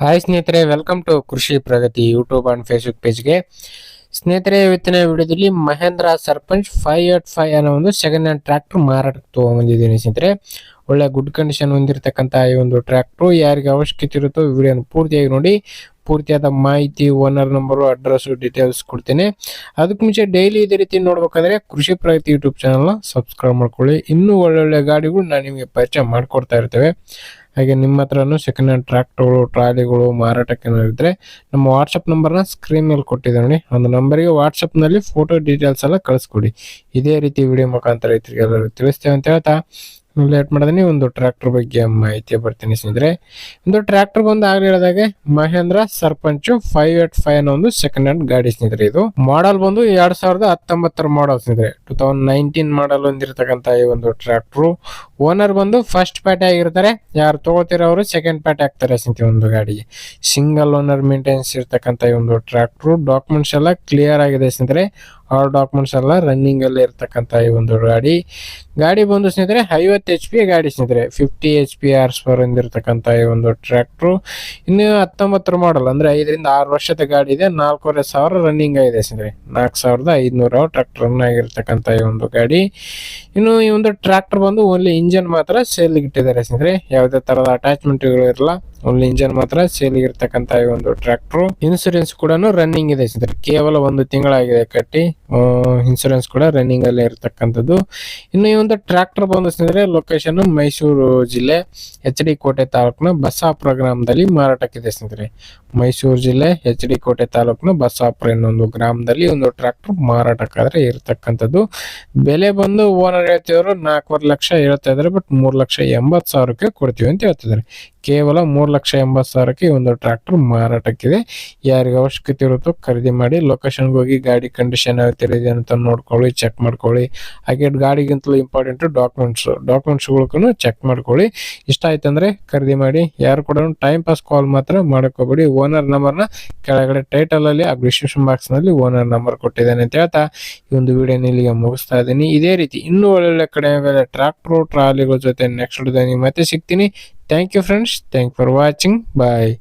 Hi ಸ್ನೇಹಿತರೆ. Welcome to Krishi Pragati YouTube and Facebook ಪೇಜ್ಗೆ ಸ್ನೇಹಿತರೆ, ಇವತ್ತಿನ ವಿಡಿಯೋದಲ್ಲಿ Mahindra Sarpanch five eight five ಅನ್ನೋ ಒಂದು ಸೆಕೆಂಡ್ ಹ್ಯಾಂಡ್ ಟ್ರ್ಯಾಕ್ಟರ್ ಮಾರಾಟಕ್ಕೆ ತೊಗೊಂಬಂದಿದ್ದೀನಿ ಸ್ನೇಹಿತರೆ. ಒಳ್ಳೆ ಗುಡ್ ಕಂಡೀಷನ್ ಹೊಂದಿರತಕ್ಕಂಥ ಈ ಒಂದು ಟ್ರ್ಯಾಕ್ಟ್ರು ಯಾರಿಗೆ ಅವಶ್ಯಕತೆ ಇರುತ್ತೋ ವಿಡಿಯೋನ ಪೂರ್ತಿಯಾಗಿ ನೋಡಿ. ಪೂರ್ತಿಯಾದ ಮಾಹಿತಿ ಓನರ್ ನಂಬರು ಅಡ್ರೆಸ್ಸು ಡೀಟೇಲ್ಸ್ ಕೊಡ್ತೀನಿ. ಅದಕ್ಕೆ ಮುಂಚೆ ಡೈಲಿ ಇದೇ ರೀತಿ ನೋಡ್ಬೇಕಂದ್ರೆ ಕೃಷಿ ಪ್ರಗತಿ ಯೂಟ್ಯೂಬ್ ಚಾನಲ್ನ ಸಬ್ಸ್ಕ್ರೈಬ್ ಮಾಡ್ಕೊಳ್ಳಿ. ಇನ್ನೂ ಒಳ್ಳೊಳ್ಳೆ ಗಾಡಿಗಳು ನಾನು ನಿಮಗೆ ಪರಿಚಯ ಮಾಡಿಕೊಡ್ತಾ ಇರ್ತೇವೆ. ಹಾಗೆ ನಿಮ್ಮ ಹತ್ರನೂ ಸೆಕೆಂಡ್ ಹ್ಯಾಂಡ್ ಟ್ರ್ಯಾಕ್ಟರ್ಗಳು ಟ್ರಾಲಿಗಳು, ಮಾರಾಟಕ್ಕೆ ಇದ್ರೆ ನಮ್ಮ ವಾಟ್ಸಪ್ ನಂಬರ್ನ ಸ್ಕ್ರೀನ್ ಮೇಲೆ ಕೊಟ್ಟಿದ್ದೆ ನೋಡಿ. ಒಂದು ನಂಬರಿಗೆ ವಾಟ್ಸಪ್ನಲ್ಲಿ ಫೋಟೋ ಡೀಟೇಲ್ಸ್ ಎಲ್ಲ ಕಳಿಸ್ಕೊಡಿ. ಇದೇ ರೀತಿ ವಿಡಿಯೋ ಮುಖಾಂತರ ರೈತರಿಗೆ ಎಲ್ಲರೂ ತಿಳಿಸ್ತೇವೆ ಅಂತ ಹೇಳ್ತಾ ಲೇಟ್ ಮಾಡಿದೀನಿ ಒಂದು ಟ್ರ್ಯಾಕ್ಟರ್ ಬಗ್ಗೆ ಮಾಹಿತಿ ಬರ್ತೀನಿ ಸ್ನೇಹಿತರೆ. ಒಂದು ಟ್ರ್ಯಾಕ್ಟರ್ ಬಂದು ಆಗಲಿ ಹೇಳಿದಾಗೆ Mahindra Sarpanch five eight five ಅನ್ನೋ ಒಂದು ಸೆಕೆಂಡ್ ಹ್ಯಾಂಡ್ ಗಾಡಿ ಸ್ನೇಹಿತರೆ ಇದು. ಮಾಡಲ್ ಬಂದು ಎರಡ್ ಸಾವಿರದ ಹತ್ತೊಂಬತ್ತರ ಮಾಡಲ್ ಸ್ನೇಹಿತರೆ. ಟೂ ತೌಸಂಡ್ ನೈನ್ಟೀನ್ ಮಾಡಲ್ ಹೊಂದಿರತಕ್ಕಂತ ಈ ಒಂದು ಟ್ರ್ಯಾಕ್ಟರ್ ಓನರ್ ಬಂದು ಫಸ್ಟ್ ಪ್ಯಾಟೆ ಆಗಿರ್ತಾರೆ. ಯಾರು ತಗೋತಿರೋ ಅವರು ಸೆಕೆಂಡ್ ಪ್ಯಾಟೆ ಆಗ್ತಾರೆ ಸ್ನೇಹಿತರೆ ಒಂದು ಗಾಡಿಗೆ ಸಿಂಗಲ್ ಓನರ್ ಮೇಂಟೆನೆನ್ಸ್ ಇರ್ತಕ್ಕಂಥ ಈ ಒಂದು ಟ್ರ್ಯಾಕ್ಟರ್ ಡಾಕ್ಯುಮೆಂಟ್ಸ್ ಎಲ್ಲ ಕ್ಲಿಯರ್ ಆಗಿದೆ ಸ್ನೇಹಿತರೆ. ಆ ಡಾಕ್ಯುಮೆಂಟ್ಸ್ ಎಲ್ಲ ರನ್ನಿಂಗ್ ಅಲ್ಲಿ ಇರ್ತಕ್ಕಂಥ ಈ ಒಂದು ಗಾಡಿ. ಗಾಡಿ ಬಂದು ಸ್ನೇಹಿತರೆ ಐವತ್ತು ಎಚ್ ಪಿ ಗಾಡಿ ಸ್ನೇಹಿತರೆ, fifty H P hours per ಹೊಂದಿರತಕ್ಕಂಥ ಈ ಒಂದು ಟ್ರ್ಯಾಕ್ಟ್ರು ಇನ್ನು ಹತ್ತೊಂಬತ್ತರ ಮಾಡಲ್ ಅಂದ್ರೆ ಐದರಿಂದ ಆರು ವರ್ಷದ ಗಾಡಿ ಇದೆ, ನಾಲ್ಕೂವರೆ ಸಾವಿರ ರನ್ನಿಂಗ್ ಆಗಿದೆ ಸ್ನೇಹಿತರೆ. ನಾಲ್ಕು ಸಾವಿರದ ಐದುನೂರು ಟ್ರ್ಯಾಕ್ಟರ್ ರನ್ ಆಗಿರ್ತಕ್ಕಂಥ ಈ ಒಂದು ಗಾಡಿ. ಇನ್ನು ಈ ಒಂದು ಟ್ರ್ಯಾಕ್ಟರ್ ಬಂದು ಓನ್ಲಿ ಇಂಜಿನ್ ಮಾತ್ರ ಸೇಲ್ ಇಟ್ಟಿದ್ದಾರೆ ಸ್ನೇಹಿತರೆ. ಯಾವುದೇ ತರದ ಅಟ್ಯಾಚ್ಮೆಂಟ್ಗಳು ಇರಲ್ಲ. ಓನ್ಲಿ ಇಂಜನ್ ಮಾತ್ರ ಸೇಲ್ ಇರ್ತಕ್ಕಂತ ಈ ಒಂದು ಟ್ರ್ಯಾಕ್ಟರ್ ಇನ್ಸೂರೆನ್ಸ್ ಕೂಡ ರನ್ನಿಂಗ್ ಇದೆ. ಕೇವಲ ಒಂದು ತಿಂಗಳಾಗಿದೆ ಕಟ್ಟಿ. ಇನ್ಸೂರೆನ್ಸ್ ಕೂಡ ರನ್ನಿಂಗ್ ಅಲ್ಲಿ ಇರತಕ್ಕಂಥದ್ದು. ಇನ್ನು ಈ ಒಂದು ಟ್ರ್ಯಾಕ್ಟರ್ ಬಂದು ಸ್ನೇಹಿತರೆ ಲೊಕೇಶನ್ ಮೈಸೂರು ಜಿಲ್ಲೆ ಎಚ್ ಡಿ ಕೋಟೆ ತಾಲೂಕಿನ ಬಸಾಪುರ ಗ್ರಾಮದಲ್ಲಿ ಮಾರಾಟಕ್ಕಿದೆ ಸ್ನೇಹಿತರೆ. ಮೈಸೂರು ಜಿಲ್ಲೆ ಎಚ್ ಡಿ ಕೋಟೆ ತಾಲೂಕಿನ ಬಸಾಪುರ ಎನ್ನೊಂದು ಗ್ರಾಮದಲ್ಲಿ ಒಂದು ಟ್ರ್ಯಾಕ್ಟರ್ ಮಾರಾಟಕ್ಕಾದ್ರೆ ಇರತಕ್ಕಂಥದ್ದು. ಬೆಲೆ ಬಂದು ಓನರ್ ಹೇಳ್ತಿದ್ರು ನಾಲ್ಕೂವರೆ ಲಕ್ಷ ಹೇಳ್ತಾ ಇದ್ದಾರೆ ಬಟ್ ಮೂರು ಲಕ್ಷ ಎಂಬತ್ತು ಸಾವಿರಕ್ಕೆ ಕೊಡ್ತೀವಿ ಅಂತ ಹೇಳ್ತಿದ್ದಾರೆ ಕೇವಲ ಮೂರು ಲಕ್ಷ ಎಂಬತ್ತು ಸಾವಿರಕ್ಕೆ ಒಂದು ಟ್ರ್ಯಾಕ್ಟರ್ ಮಾರಾಟಕ್ಕಿದೆ. ಯಾರಿಗೆ ಅವಶ್ಯಕತೆ ಇರುತ್ತೋ ಖರೀದಿ ಮಾಡಿ ಲೊಕೇಶನ್ಗೆ ಹೋಗಿ ಗಾಡಿ ಕಂಡೀಷನ್ ಇದೆ ಅಂತ ನೋಡ್ಕೊಳ್ಳಿ ಚೆಕ್ ಮಾಡ್ಕೊಳ್ಳಿ. ಹಾಗೆ ಗಾಡಿಗಿಂತಲೂ ಇಂಪಾರ್ಟೆಂಟ್ ಡಾಕ್ಯುಮೆಂಟ್ಸ್ ಡಾಕ್ಯುಮೆಂಟ್ಸ್ಗಳಿಗೂ ಚೆಕ್ ಮಾಡ್ಕೊಳ್ಳಿ. ಇಷ್ಟ ಆಯ್ತಂದ್ರೆ ಖರೀದಿ ಮಾಡಿ, ಯಾರು ಕೂಡ ಟೈಮ್ ಪಾಸ್ ಕಾಲ್ ಮಾತ್ರ ಮಾಡೋಕೋಬೇಡಿ. ಓನರ್ನ ಕೆಳಗಡೆ ಟೈಟಲ್ ಅಲ್ಲಿ ಆ ಡಿಸ್ಕ್ರಿಪ್ಷನ್ ಬಾಕ್ಸ್ನಲ್ಲಿ ಓನರ್ ನಂಬರ್ ಕೊಟ್ಟಿದ್ದೇನೆ ಅಂತ ಹೇಳ್ತಾ ಈ ಒಂದು ವಿಡಿಯೋ ಇಲ್ಲಿಗೆ ಮುಗಿಸ್ತಾ ಇದ್ದೀನಿ. ಇದೇ ರೀತಿ ಇನ್ನೂ ಒಳ್ಳೊಳ್ಳೆ ಕಡೆ ಟ್ರಾಕ್ಟರ್ ಟ್ರಾಲಿಗಳ ಜೊತೆ ನೆಕ್ಸ್ಟ್ ಮತ್ತೆ ಸಿಗ್ತೀನಿ. Thank you friends thank for watching bye